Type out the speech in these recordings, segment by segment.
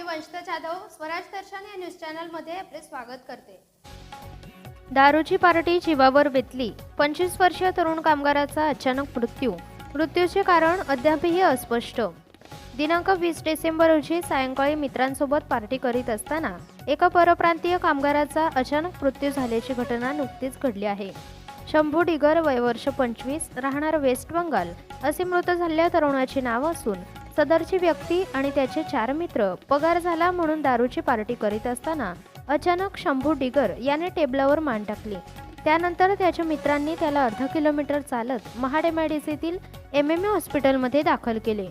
मी वंशता जाधव स्वराज दर्शन या न्यूज चॅनलमध्ये आपले स्वागत करते. दारूची पार्टी जीवावर बेतली पंचवीस वर्षीय तरुण कामगाराचा अचानक मृत्यू. मृत्यूचे कारण अद्यापही अस्पष्ट. दिनांक वीस डिसेंबर रोजी सायंकाळी मित्रांसोबत पार्टी करीत असताना एका परप्रांतीय कामगाराचा अचानक मृत्यू झाल्याची घटना नुकतीच घडली आहे. शंभू डिगर वय वर्ष पंचवीस राहणार वेस्ट बंगाल असे मृत झालेल्या तरुणाचे नाव असून सदरची व्यक्ती आणि त्याचे चार मित्र पगार झाला म्हणून दारूची पार्टी करीत असताना अचानक शंभू डिगर याने टेबलावर मान टाकली. त्यानंतर त्याच्या मित्रांनी त्याला अर्धा किलोमीटर चालत महाडेमॅडिसीतील एम एम ए हॉस्पिटलमध्ये दाखल केले.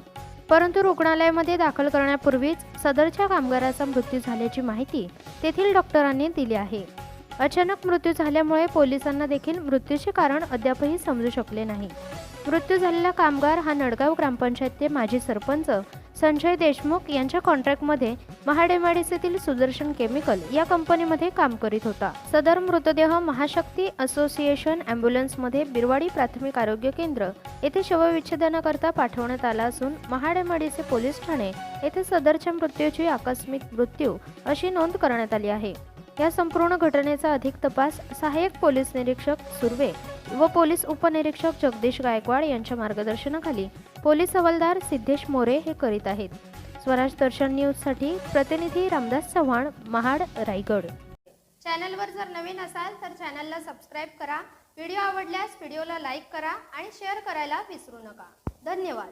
परंतु रुग्णालयामध्ये दाखल करण्यापूर्वीच सदरच्या कामगाराचा मृत्यू झाल्याची माहिती तेथील डॉक्टरांनी दिली आहे. अचानक मृत्यू झाल्यामुळे पोलिसांना देखील मृत्यूचे कारण अद्यापही समजू शकले नाही. मृत्यू झालेला कामगार हा नडगाव ग्रामपंचायतचे माजी सरपंच संजय देशमुख यांच्या कॉन्ट्रॅक्टमध्ये महाड सुदर्शन केमिकल या कंपनीमध्ये काम करीत होता. सदर मृतदेह महाशक्ती असोसिएशन अँब्युलन्समध्ये बिरवाडी प्राथमिक आरोग्य केंद्र येथे शवविच्छेदनाकरता पाठवण्यात आला असून महाडेमाडीचे पोलीस ठाणे येथे सदरच्या मृत्यूची आकस्मिक मृत्यू अशी नोंद करण्यात आली आहे. या संपूर्ण घटनेचा अधिक तपास सहाय्यक पोलीस निरीक्षक सुर्वे व पोलीस उपनिरीक्षक जगदीश गायकवाड यांच्या मार्गदर्शनाखाली पोलीस हवालदार सिद्धेश मोरे हे करीत आहेत. स्वराज दर्शन न्यूजसाठी प्रतिनिधी रामदास चव्हाण महाड रायगड. चॅनलवर जर नवीन असाल तर चॅनलला सबस्क्राईब करा. व्हिडिओ आवडल्यास व्हिडिओला लाईक करा आणि शेअर करायला विसरू नका. धन्यवाद.